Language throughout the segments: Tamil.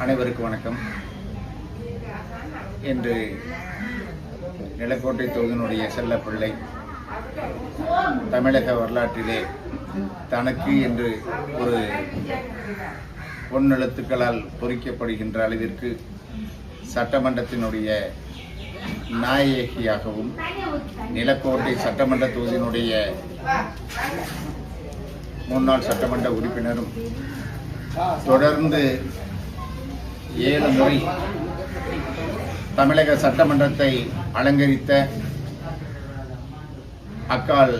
அனைவருக்கு வணக்கம். இன்று நிலக்கோட்டை தொகுதியினுடைய செல்ல பிள்ளை தமிழக வரலாற்றிலே தனக்கு என்று ஒரு பொன்னெழுத்துக்களால் பொறிக்கப்படுகின்ற அளவிற்கு சட்டமன்றத்தினுடைய நாயகியாகவும் நிலக்கோட்டை சட்டமன்ற தொகுதியினுடைய முன்னாள் சட்டமன்ற உறுப்பினரும் தொடர்ந்து ஏழு முறை தமிழக சட்டமன்றத்தை அலங்கரித்த அக்கால்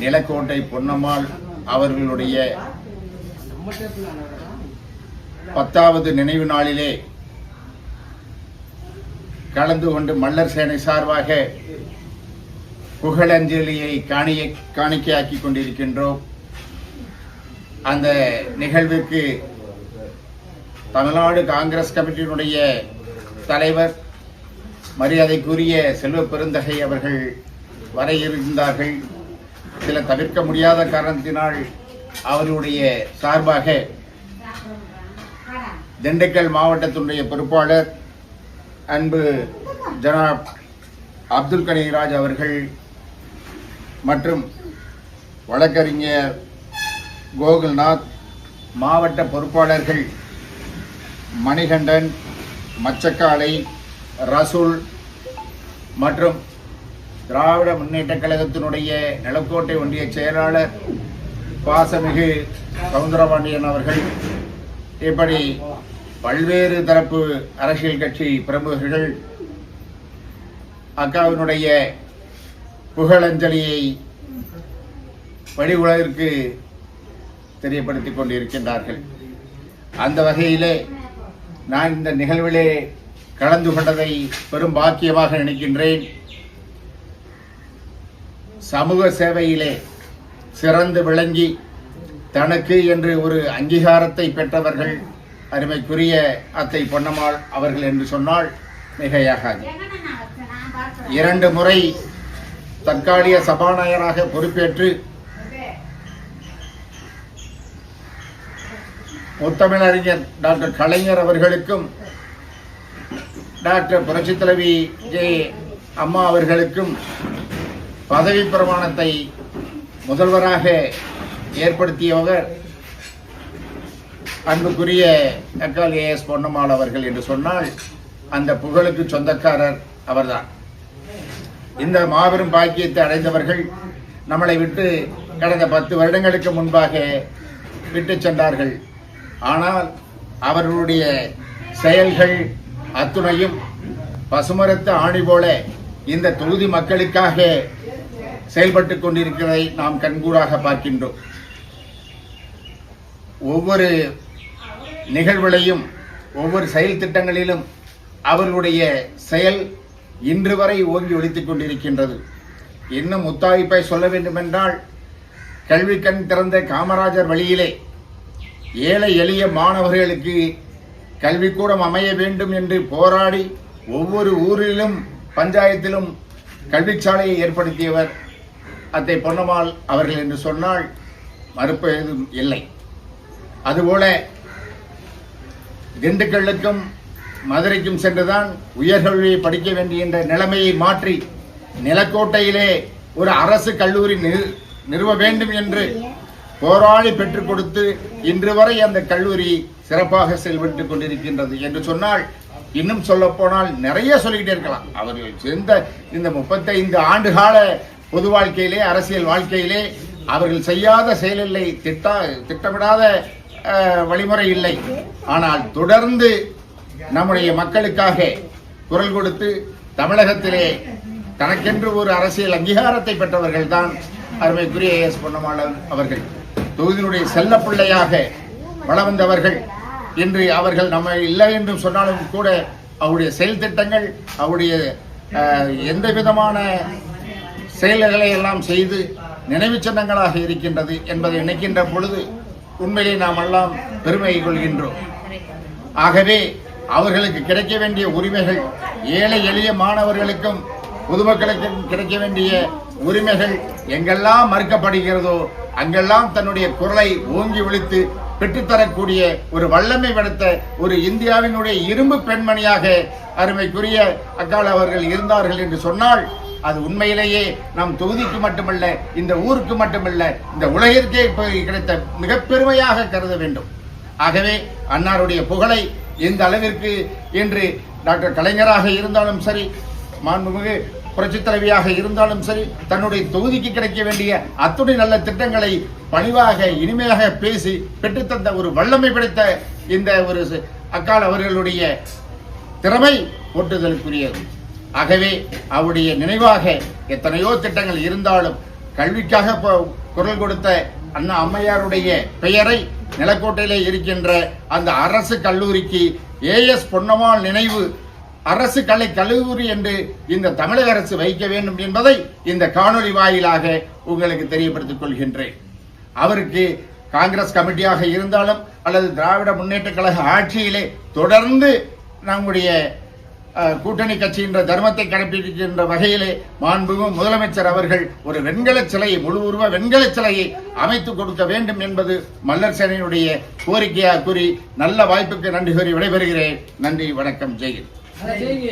நிலக்கோட்டை பொன்னம்மாள் அவர்களுடைய பத்தாவது நினைவு நாளிலே கலந்து கொண்டு மல்லர் சேனை சார்பாக புகழஞ்சலியை காணிய காணிக்கையாக்கி கொண்டிருக்கின்றோம். அந்த நிகழ்வுக்கு தமிழ்நாடு காங்கிரஸ் கமிட்டியினுடைய தலைவர் மரியாதைக்குரிய செல்வ பெருந்தகை அவர்கள் வர இருந்தார்கள். சில தவிர்க்க முடியாத காரணத்தினால் அவருடைய சார்பாக திண்டுக்கல் மாவட்டத்தினுடைய பொறுப்பாளர் அன்பு ஜனாப் அப்துல் கனீராஜ் அவர்கள் மற்றும் வழக்கறிஞர் கோகுல்நாத் மாவட்ட பொறுப்பாளர்கள் மணிகண்டன் மச்சக்காளை ரசூல் மற்றும் திராவிட முன்னேற்றக் கழகத்தினுடைய நிலக்கோட்டை ஒன்றிய செயலாளர் பாசமிகு சவுந்தரபாண்டியன் அவர்கள் இப்படி பல்வேறு தரப்பு அரசியல் கட்சி பிரமுகர்கள் அக்காவினுடைய புகழஞ்சலியை வெளி தெரியப்படுத்திக் கொண்டிருக்கின்றார்கள். அந்த வகையிலே நான் இந்த நிகழ்விலே கலந்து கொண்டதை பெரும் பாக்கியமாக நினைக்கின்றேன். சமூக சேவையிலே சிறந்து விளங்கி தனக்கு என்று ஒரு அங்கீகாரத்தை பெற்றவர்கள் அருமைக்குரிய அத்தை பொன்னம்மாள் அவர்கள் என்று சொன்னால் மிகையாகாது. இரண்டு முறை தற்காலிக சபாநாயகராக பொறுப்பேற்று முத்தமிழறிஞர் டாக்டர் கலைஞர் அவர்களுக்கும் டாக்டர் புரட்சி தலைவி ஜே அம்மா அவர்களுக்கும் பதவி பிரமாணத்தை முதல்வராக ஏற்படுத்தியவர் அன்புக்குரிய அக்கால் ஏஎஸ் பொன்னம்மாள் அவர்கள் என்று சொன்னால் அந்த புகழுக்கு சொந்தக்காரர் அவர்தான். இந்த மாபெரும் பாக்கியத்தை அடைந்தவர்கள் நம்மளை விட்டு கடந்த பத்து வருடங்களுக்கு முன்பாக விட்டு சென்றார்கள். ஆனால் அவர்களுடைய செயல்கள் அத்துணையும் பசுமரத்து ஆணி போல இந்த தொகுதி மக்களுக்காக செயல்பட்டு கொண்டிருக்கிறதை நாம் கண்கூடாக பார்க்கின்றோம். ஒவ்வொரு நிகழ்வுகளையும் ஒவ்வொரு செயல் திட்டங்களிலும் அவர்களுடைய செயல் இன்று வரை ஓங்கி ஒழித்துக் கொண்டிருக்கின்றது. இன்னும் முத்தாய்ப்பை சொல்ல வேண்டுமென்றால் கல்வி கண் திறந்த காமராஜர் வழியிலே ஏழை எளிய மாணவர்களுக்கு கல்விக்கூடம் அமைய வேண்டும் என்று போராடி ஒவ்வொரு ஊரிலும் பஞ்சாயத்திலும் கல்விச்சாலையை ஏற்படுத்தியவர் அத்தை பொன்னம்மாள் அவர்கள் என்று சொன்னால் மறுப்பு எதுவும் இல்லை. அதுபோல திண்டுக்கல்லுக்கும் மதுரைக்கும் சென்றுதான் உயர்கல்வியை படிக்க வேண்டிய நிலைமையை மாற்றி நிலக்கோட்டையிலே ஒரு அரசு கல்லூரி நிறு- நிறுவ வேண்டும் என்று போராளி பெற்றுக் கொடுத்து இன்று வரை அந்த கல்லூரி சிறப்பாக செயல்பட்டுக் கொண்டிருக்கின்றது என்று சொன்னால் இன்னும் சொல்ல போனால் நிறைய சொல்லிக்கிட்டே இருக்கலாம். அவர்கள் சேர்ந்த இந்த முப்பத்தைந்து ஆண்டு கால பொது வாழ்க்கையிலே அரசியல் வாழ்க்கையிலே அவர்கள் செய்யாத செயலில்லை திட்டா திட்டமிடாத வழிமுறை இல்லை. ஆனால் தொடர்ந்து நம்முடைய மக்களுக்காக குரல் கொடுத்து தமிழகத்திலே தனக்கென்று ஒரு அரசியல் அங்கீகாரத்தை பெற்றவர்கள் தான் அருமைக்குரிய எஸ் பொன்னமாளன் அவர்கள். தொகுதியினுடைய செல்ல பிள்ளையாக வளர்ந்தவர்கள். இன்று அவர்கள் நம்ம இல்லை என்று சொன்னாலும் கூட அவருடைய செயல் திட்டங்கள் அவருடைய எந்த விதமான செயல்களை எல்லாம் செய்து நினைவு சின்னங்களாக இருக்கின்றது என்பதை நினைக்கின்ற பொழுது உண்மையை நாம் எல்லாம் பெருமை கொள்கின்றோம். ஆகவே அவர்களுக்கு கிடைக்க வேண்டிய உரிமைகள் ஏழை எளிய மாணவர்களுக்கும் பொதுமக்களுக்கும் கிடைக்க வேண்டிய உரிமைகள் எங்கெல்லாம் மறுக்கப்படுகிறதோ அங்கெல்லாம் தன்னுடைய குரலை ஓங்கி ஒழித்து பெற்றுத்தரக்கூடிய ஒரு வல்லமை படுத்த ஒரு இந்தியாவினுடைய இரும்பு பெண்மணியாக அருமைக்குரிய அக்கால் அவர்கள் இருந்தார்கள் என்று சொன்னால் அது உண்மையிலேயே நம் தொகுதிக்கு மட்டுமல்ல இந்த ஊருக்கு மட்டுமல்ல இந்த உலகிற்கே கிடைத்த மிக பெருமையாக கருத வேண்டும். ஆகவே அன்னாருடைய புகழை எந்த அளவிற்கு என்று டாக்டர் கலைஞராக இருந்தாலும் சரி மாண்புமிகு புரட்சித் தலைவியாக இருந்தாலும் சரி தன்னுடைய தொகுதிக்கு கிடைக்க வேண்டிய அத்துணை நல்ல திட்டங்களை பணிவாக இனிமையாக பேசி பெற்றுத்தந்த ஒரு வல்லமை படைத்த இந்த ஒரு அக்கால் அவர்களுடைய திறமை ஒட்டுதலுக்குரியது. ஆகவே அவருடைய நினைவாக எத்தனையோ திட்டங்கள் இருந்தாலும் கல்விக்காக குரல் கொடுத்த அண்ணா அம்மையாருடைய பெயரை நிலக்கோட்டையிலே இருக்கின்ற அந்த அரசு கல்லூரிக்கு ஏஎஸ் பொன்னம்மாள் நினைவு அரசு கலை கல்லூரி என்று இந்த தமிழக அரசு வைக்க வேண்டும் என்பதை இந்த காணொளி வாயிலாக உங்களுக்கு தெரியப்படுத்திக் கொள்கின்றேன். அவருக்கு காங்கிரஸ் கமிட்டியாக இருந்தாலும் அல்லது திராவிட முன்னேற்ற கழக ஆட்சியிலே தொடர்ந்து நம்முடைய கூட்டணி கட்சியின்ற தர்மத்தை கடைபிடிக்கின்ற வகையிலே மாண்புமிகு முதலமைச்சர் அவர்கள் ஒரு வெண்கல சிலையை முழு உருவ வெண்கல சிலையை அமைத்து கொடுக்க வேண்டும் என்பது மல்லர் சேனையினுடைய கோரிக்கையாக கூறி நல்ல வாய்ப்புக்கு நன்றி கூறி விடைபெறுகிறேன். நன்றி வணக்கம் Hanya.